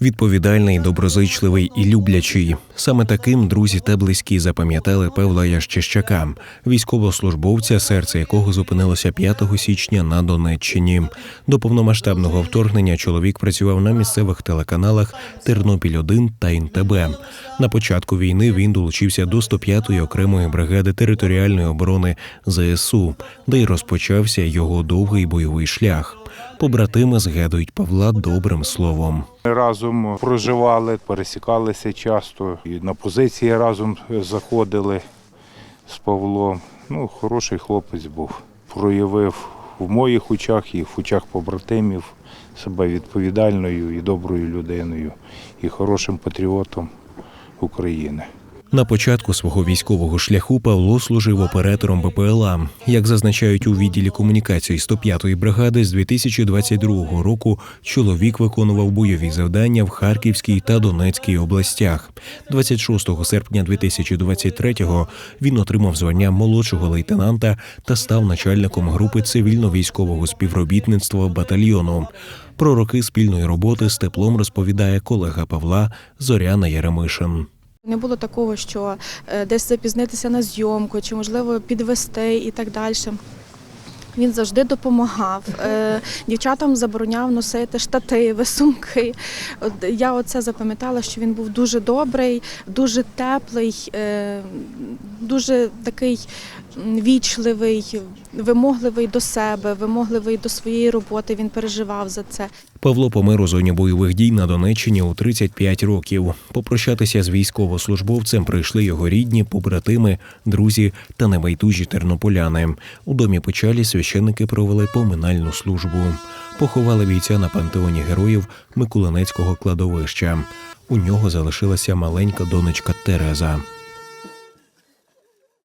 Відповідальний, доброзичливий і люблячий. Саме таким друзі та близькі запам'ятали Павла Ящищака, військовослужбовця, серце якого зупинилося 5 січня на Донеччині. До повномасштабного вторгнення чоловік працював на місцевих телеканалах Тернопіль 1 та ІНТБ. На початку війни він долучився до 105-ї окремої бригади територіальної оборони ЗСУ, де й розпочався його довгий бойовий шлях. Побратими згадують Павла добрим словом. Ми разом проживали, пересікалися часто і на позиції разом заходили з Павлом. Ну, хороший хлопець був. Проявив в моїх очах і в очах побратимів себе відповідальною і доброю людиною, і хорошим патріотом України. На початку свого військового шляху Павло служив оператором БПЛА. Як зазначають у відділі комунікації 105-ї бригади, з 2022 року чоловік виконував бойові завдання в Харківській та Донецькій областях. 26 серпня 2023-го він отримав звання молодшого лейтенанта та став начальником групи цивільно-військового співробітництва батальйону. Про роки спільної роботи з теплом розповідає колега Павла Зоряна Яремишин. Не було такого, що е, десь запізнитися на зйомку, чи можливо підвести і так далі. Він завжди допомагав. Е, Дівчатам забороняв носити штативи, сумки. Я оце запам'ятала, що він був дуже добрий, дуже теплий, е, дуже такий вічливий, вимогливий до себе, вимогливий до своєї роботи. Він переживав за це. Павло помер у зоні бойових дій на Донеччині у 35 років. Попрощатися з військовослужбовцем прийшли його рідні, побратими, друзі та небайдужі тернополяни. У домі печалі священники провели поминальну службу. Поховали бійця на пантеоні героїв Миколинецького кладовища. У нього залишилася маленька донечка Тереза.